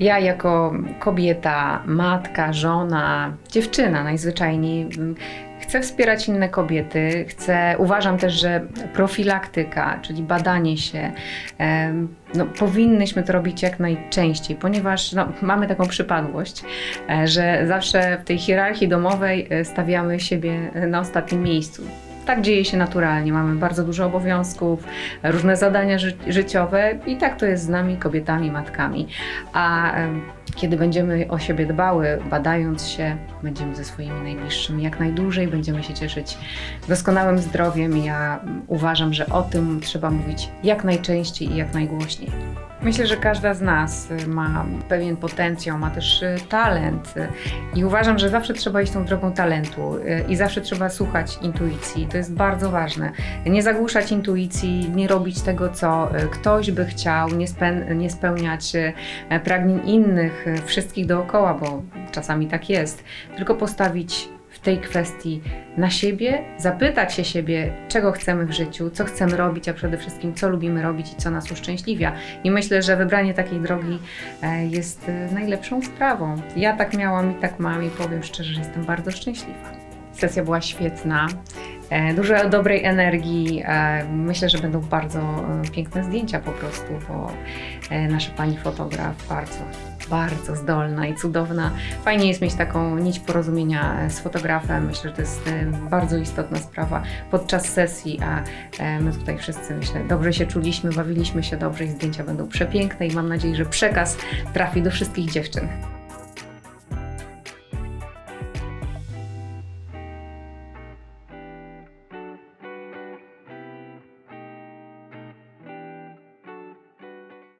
Ja jako kobieta, matka, żona, dziewczyna najzwyczajniej mm, chcę wspierać inne kobiety. Chcę, uważam też, że profilaktyka, czyli badanie się, no, powinnyśmy to robić jak najczęściej, ponieważ no, mamy taką przypadłość, e, że zawsze w tej hierarchii domowej e, stawiamy siebie na ostatnim miejscu. Tak dzieje się naturalnie. Mamy bardzo dużo obowiązków, różne zadania ży- życiowe i tak to jest z nami, kobietami, matkami. A kiedy będziemy o siebie dbały, badając się, będziemy ze swoimi najbliższymi jak najdłużej, będziemy się cieszyć doskonałym zdrowiem. Ja mm, uważam, że o tym trzeba mówić jak najczęściej i jak najgłośniej. Myślę, że każda z nas y, ma pewien potencjał, ma też y, talent y, i uważam, że zawsze trzeba iść tą drogą talentu i zawsze trzeba słuchać intuicji. To jest bardzo ważne. Nie zagłuszać intuicji, nie robić tego, co ktoś by chciał, nie, spę- nie spełniać pragnień innych, wszystkich dookoła, bo czasami tak jest, tylko postawić w tej kwestii na siebie, zapytać się siebie, czego chcemy w życiu, co chcemy robić, a przede wszystkim co lubimy robić i co nas uszczęśliwia. I myślę, że wybranie takiej drogi e, jest e, najlepszą sprawą. Ja tak miałam i tak mam i powiem szczerze, że jestem bardzo szczęśliwa. Sesja była świetna. E, Dużo dobrej energii. Myślę, że będą bardzo piękne zdjęcia po prostu, bo nasza pani fotograf bardzo, bardzo zdolna i cudowna. Fajnie jest mieć taką nić porozumienia e, z fotografem. Myślę, że to jest e, bardzo istotna sprawa podczas sesji, a e, my tutaj wszyscy, myślę, dobrze się czuliśmy, bawiliśmy się dobrze i zdjęcia będą przepiękne i mam nadzieję, że przekaz trafi do wszystkich dziewczyn.